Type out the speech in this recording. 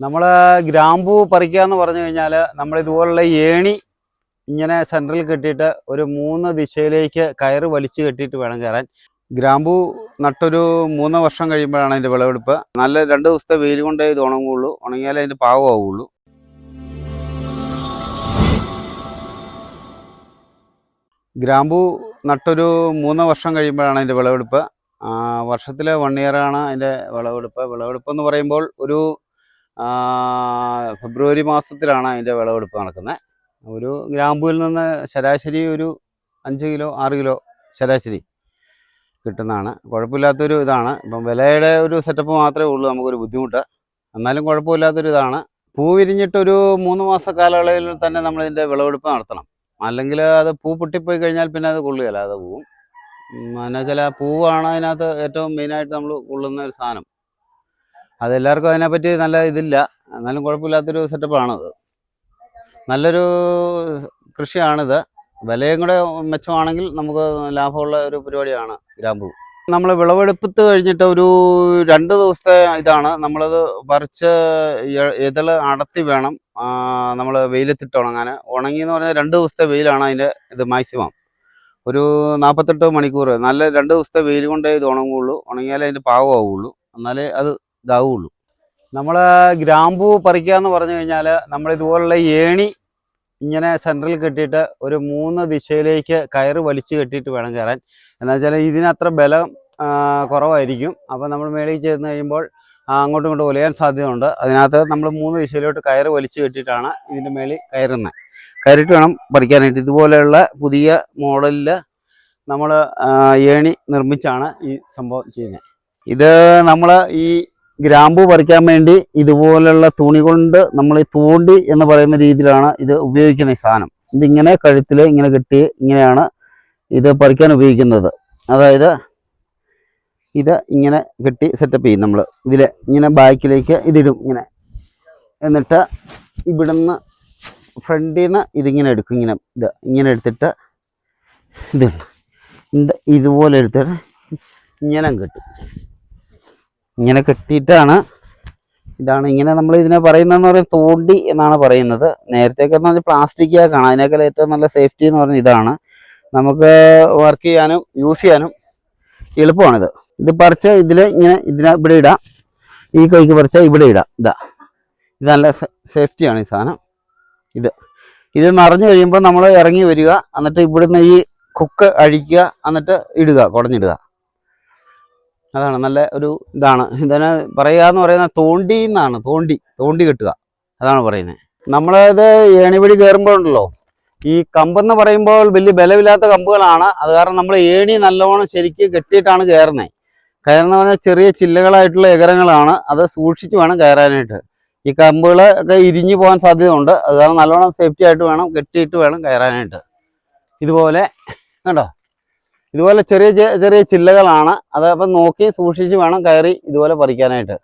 നമ്മൾ ഗ്രാമ്പൂ പറിക്കുക എന്ന് പറഞ്ഞു കഴിഞ്ഞാൽ നമ്മൾ ഇതുപോലുള്ള ഏണി ഇങ്ങനെ സെൻട്രൽ കെട്ടിയിട്ട് ഒരു മൂന്ന് ദിശയിലേക്ക് കയറ് വലിച്ചു കെട്ടിയിട്ട് വേണം കയറാൻ. ഗ്രാമ്പൂ നട്ടൊരു മൂന്ന് വർഷം കഴിയുമ്പോഴാണ് അതിന്റെ വിളവെടുപ്പ്. നല്ല രണ്ട് ദിവസത്തെ വെയിൽ കൊണ്ടേ ഇത് ഉണങ്ങുള്ളൂ ഉണങ്ങിയാലേ അതിന്റെ പാകമാവുള്ളൂ ഗ്രാമ്പൂ നട്ടൊരു മൂന്ന് വർഷം കഴിയുമ്പോഴാണ് അതിന്റെ വിളവെടുപ്പ്. വർഷത്തിലെ വൺ ഇയറാണ് അതിന്റെ വിളവെടുപ്പ് വിളവെടുപ്പ്. എന്ന് പറയുമ്പോൾ ഒരു ഫെബ്രുവരി മാസത്തിലാണ് അതിന്റെ വിളവെടുപ്പ് നടക്കുന്നത്. ഒരു ഗ്രാമ്പൂവിൽ നിന്ന് ശരാശരി ഒരു അഞ്ച് കിലോ ആറ് കിലോ ശരാശരി കിട്ടുന്നതാണ്. കുഴപ്പമില്ലാത്തൊരു ഇതാണ്. ഇപ്പം വിലയുടെ ഒരു സെറ്റപ്പ് മാത്രമേ ഉള്ളൂ നമുക്കൊരു ബുദ്ധിമുട്ട്. എന്നാലും കുഴപ്പമില്ലാത്തൊരു ഇതാണ് പൂ വിരിഞ്ഞിട്ടൊരു മൂന്ന് മാസ കാലയളവിൽ തന്നെ നമ്മളിതിന്റെ വിളവെടുപ്പ് നടത്തണം. അല്ലെങ്കിൽ അത് പൂ പൊട്ടിപ്പോയി കഴിഞ്ഞാൽ പിന്നെ അത് കൊള്ളുകയില്ല അത് പോവും. എന്നുവെച്ചാൽ പൂവാണ് അതിനകത്ത് ഏറ്റവും മെയിനായിട്ട് നമ്മൾ കൊള്ളുന്ന ഒരു സാധനം. അതെല്ലാവർക്കും അതിനെപ്പറ്റി നല്ല ഇതില്ല. എന്നാലും കുഴപ്പമില്ലാത്തൊരു സെറ്റപ്പാണത് നല്ലൊരു കൃഷിയാണിത്. വിലയും കൂടെ മെച്ചമാണെങ്കിൽ നമുക്ക് ലാഭമുള്ള ഒരു പരിപാടിയാണ് ഗ്രാമ്പൂ. നമ്മൾ വിളവെടുപ്പത്ത് കഴിഞ്ഞിട്ട് ഒരു രണ്ട് ദിവസത്തെ ഇതാണ്. നമ്മളത് പറിച്ച് ഇതൾ അടത്തി വേണം. നമ്മൾ വെയിലത്തിട്ട് ഉണങ്ങാൻ ഉണങ്ങി എന്ന് പറഞ്ഞാൽ രണ്ട് ദിവസത്തെ വെയിലാണ് അതിന്റെ ഇത് മാക്സിമം ഒരു നാൽപ്പത്തെട്ട് മണിക്കൂർ നല്ല രണ്ട് ദിവസത്തെ വെയിൽ കൊണ്ടേ ഇത് ഉണങ്ങുള്ളൂ. ഉണങ്ങിയാലേ അതിന്റെ പാകമാവുള്ളൂ. എന്നാലേ അത് ഇതാവുള്ളൂ. നമ്മൾ ഗ്രാമ്പൂ പറിക്കുക എന്ന് പറഞ്ഞു കഴിഞ്ഞാൽ നമ്മൾ ഇതുപോലുള്ള ഏണി ഇങ്ങനെ സെൻട്രൽ കെട്ടിയിട്ട് ഒരു മൂന്ന് ദിശയിലേക്ക് കയറ് വലിച്ചു കെട്ടിയിട്ട് വേണം കയറാൻ. എന്ന് വെച്ചാൽ ഇതിനത്ര ബലം കുറവായിരിക്കും. അപ്പോൾ നമ്മൾ മേളിൽ ചെന്ന് കഴിയുമ്പോൾ അങ്ങോട്ടും ഇങ്ങോട്ടും ഒലയാൻ സാധ്യതയുണ്ട്. അതിനകത്ത് നമ്മൾ മൂന്ന് ദിശയിലോട്ട് കയറ് വലിച്ചു കെട്ടിയിട്ടാണ് ഇതിന്റെ മേളിൽ കയറുന്നത് കയറിയിട്ട് വേണം പറിക്കാനായിട്ട്. ഇതുപോലെയുള്ള പുതിയ മോഡലിൽ നമ്മൾ ഏണി നിർമ്മിച്ചാണ് ഈ സംഭവം ചെയ്യുന്നത് ഇത് നമ്മൾ ഈ ഗ്രാമ്പു പറിക്കാൻ വേണ്ടി ഇതുപോലുള്ള തുണി കൊണ്ട് നമ്മൾ ഈ തൂണ്ടി എന്ന് പറയുന്ന രീതിയിലാണ് ഇത് ഉപയോഗിക്കുന്ന ഈ സാധനം. ഇതിങ്ങനെ കഴുത്തിൽ ഇങ്ങനെ കെട്ടി ഇങ്ങനെയാണ് ഇത് പറിക്കാൻ ഉപയോഗിക്കുന്നത്. അതായത് ഇത് ഇങ്ങനെ കെട്ടി സെറ്റപ്പ് ചെയ്യും നമ്മൾ ഇതിൽ ഇങ്ങനെ ബാക്കിലേക്ക് ഇതിടും ഇങ്ങനെ. എന്നിട്ട് ഇവിടുന്ന് ഫ്രണ്ടിൽ നിന്ന് ഇതിങ്ങനെ എടുക്കും. ഇങ്ങനെ ഇത് ഇങ്ങനെ എടുത്തിട്ട് ഇതുണ്ട് ഇത് ഇതുപോലെ എടുത്തിട്ട് ഇങ്ങനെ കെട്ടും. ഇങ്ങനെ കെട്ടിയിട്ടാണ്. ഇതാണ് ഇങ്ങനെ നമ്മൾ ഇതിനെ പറയുന്നതെന്ന് പറയുന്നത് തോണ്ടി എന്നാണ് പറയുന്നത്. നേരത്തെയൊക്കെ എന്ന് പറഞ്ഞാൽ പ്ലാസ്റ്റിക് ആക്കാണ് അതിനേക്കാൾ ഏറ്റവും നല്ല സേഫ്റ്റി എന്ന് പറഞ്ഞാൽ ഇതാണ്. നമുക്ക് വർക്ക് ചെയ്യാനും യൂസ് ചെയ്യാനും എളുപ്പമാണിത്. ഇത് പറിച്ച് ഇതിൽ ഇങ്ങനെ ഇതിനെ ഇവിടെ ഇടാം. ഈ കൈക്ക് പറിച്ചാൽ ഇവിടെ ഇടാം. ഇതാ. ഇത് നല്ല സേഫ്റ്റിയാണ് ഈ സാധനം. ഇത്. ഇത് നിറഞ്ഞു കഴിയുമ്പോൾ നമ്മൾ ഇറങ്ങി വരിക. എന്നിട്ട് ഇവിടുന്ന് ഈ കുക്ക് അഴിക്കുക. എന്നിട്ട് ഇടുക കുടഞ്ഞിടുക. അതാണ് നല്ല ഒരു ഇതാണ്. ഇതിനെ പറയുക എന്ന് പറയുന്നത് തോണ്ടി എന്നാണ്. തോണ്ടി. തോണ്ടി കെട്ടുക. അതാണ് പറയുന്നത്. നമ്മളിത് കയറുമ്പോൾ ഉണ്ടല്ലോ ഈ കമ്പെന്ന് പറയുമ്പോൾ വലിയ ബലമില്ലാത്ത കമ്പുകളാണ്. അത് കാരണം നമ്മൾ ഏണി നല്ലവണ്ണം ശരിക്ക് കെട്ടിയിട്ടാണ് കയറുന്നത് കയറുന്ന പറഞ്ഞാൽ ചെറിയ ചില്ലകളായിട്ടുള്ള എകരങ്ങളാണ് അത് സൂക്ഷിച്ച് വേണം കയറാനായിട്ട്. ഈ കമ്പുകൾ ഒക്കെ ഇരിഞ്ഞു പോകാൻ സാധ്യതയുണ്ട്. അത് കാരണം നല്ലോണം സേഫ്റ്റി ആയിട്ട് വേണം കെട്ടിയിട്ട് വേണം കയറാനായിട്ട്. ഇതുപോലെ കണ്ടോ? ഇതുപോലെ ചെറിയ ചെറിയ ചില്ലകളാണ്. അത് നോക്കി സൂക്ഷിച്ച് വേണം കയറി ഇതുപോലെ പറിക്കാനായിട്ട്.